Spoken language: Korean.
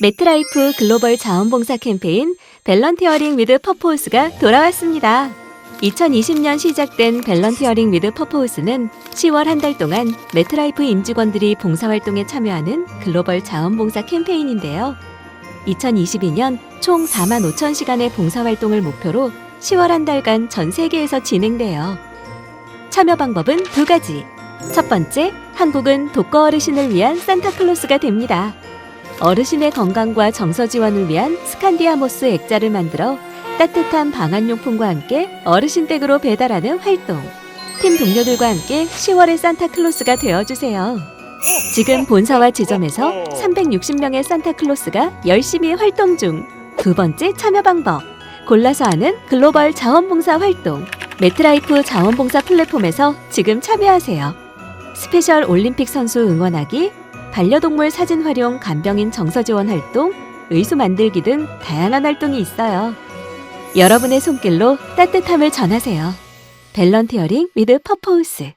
매트라이프 글로벌 자원봉사 캠페인 밸런티어링 위드 퍼포스가 돌아왔습니다. 2020년 시작된 밸런티어링 위드 퍼포스는 10월 한 달 동안 매트라이프 임직원들이 봉사활동에 참여하는 글로벌 자원봉사 캠페인인데요. 2022년 총 4만 5천 시간의 봉사활동을 목표로 10월 한 달간 전 세계에서 진행돼요. 참여 방법은 두 가지. 첫 번째, 한국은 독거 어르신을 위한 산타클로스가 됩니다. 어르신의 건강과 정서 지원을 위한 스칸디아모스 액자를 만들어 따뜻한 방한용품과 함께 어르신 댁으로 배달하는 활동. 팀 동료들과 함께 10월의 산타클로스가 되어주세요. 지금 본사와 지점에서 360명의 산타클로스가 열심히 활동 중. 두 번째 참여 방법. 골라서 하는 글로벌 자원봉사 활동. 매트라이프 자원봉사 플랫폼에서 지금 참여하세요. 스페셜 올림픽 선수 응원하기, 반려동물 사진 활용 간병인 정서 지원 활동, 의수 만들기 등 다양한 활동이 있어요. 여러분의 손길로 따뜻함을 전하세요. 밸런티어링 위드 퍼포우스